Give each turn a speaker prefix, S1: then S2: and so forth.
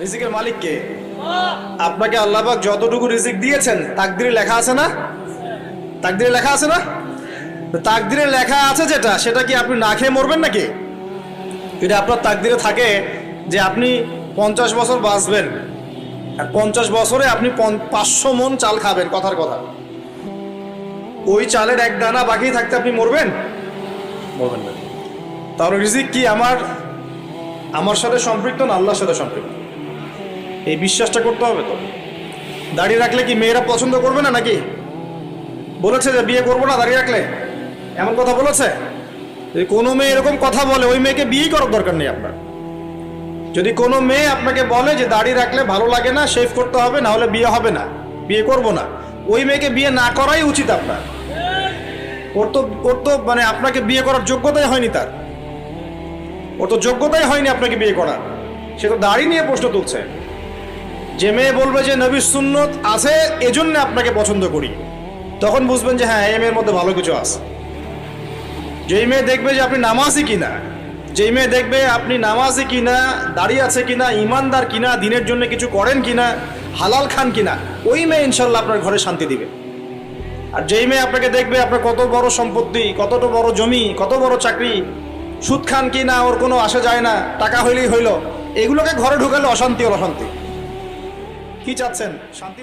S1: রিজিকের মালিক কে? আপনাকে আল্লাহবাক যতটুকু রিজিক দিয়েছেন, তাকদিরে লেখা আছে না? তাকদিরে লেখা আছে না? তাকদিরে লেখা আছে যেটা, সেটা কি আপনি না খেয়ে মরবেন নাকি? যদি আপনার তাকদিরে থাকে যে আপনি পঞ্চাশ বছর বাঁচবেন, আর পঞ্চাশ বছরে আপনি পাঁচশো মন চাল খাবেন, কথার কথা। ওই চালের এক দানা বাকি থাকতে আপনি মরবেন? মরবেন না। তাহলে রিজিক কি আমার? আমার সাথে সম্পৃক্ত না আল্লাহর সাথে সম্পৃক্ত? এই বিশ্বাসটা করতে হবে তো। দাড়ি রাখলে কি মেয়েরা পছন্দ করবে না নাকি? বলেছে যে বিয়ে করব না দাড়ি রাখলে। এমন কথা বলেছে? যদি কোনো মেয়ে এরকম কথা বলে, ওই মেয়েকে বিয়েই করার দরকার নেই আপনার। যদি কোনো মেয়ে আপনাকে বলে যে দাড়ি রাখলে ভালো লাগে না শেভ করতে হবে, না হলে বিয়ে হবে না, বিয়ে করব না, ওই মেয়েকে বিয়ে না করাই উচিত আপনার। ওর তো ওর তো মানে আপনাকে বিয়ে করার যোগ্যতাই হয়নি তার। ওর তো যোগ্যতাই হয়নি আপনাকে বিয়ে করার। সে তো দাড়ি নিয়ে প্রশ্ন তুলছে। যে মেয়ে বলবে যে নবীর সুন্নত আছে, এজন্য আপনাকে পছন্দ করি। তখন বুঝবেন যে হ্যাঁ এই মেয়ের মধ্যে ভালো কিছু আছে। যেই মেয়ে দেখবে যে আপনি নামাজি কিনা, যেই মেয়ে দেখবে আপনি নামাজি কিনা, দাঁড়িয়ে আছে কিনা, ইমানদার কিনা, দিনের জন্য কিছু করেন কিনা, হালাল খান কিনা, ওই মেয়ে ইনশাল্লাহ আপনার ঘরে শান্তি দিবে। আর যেই মেয়ে আপনাকে দেখবে আপনার কত বড় সম্পত্তি কতটা বড় জমি, কত বড় চাকরি, সুদ খান কি না ওর কোনো আসা যায় না, টাকা হইলেই হইল, এগুলোকে ঘরে ঢুকালে অশান্তি ওর অশান্তি। কি চাচ্ছেন? শান্তি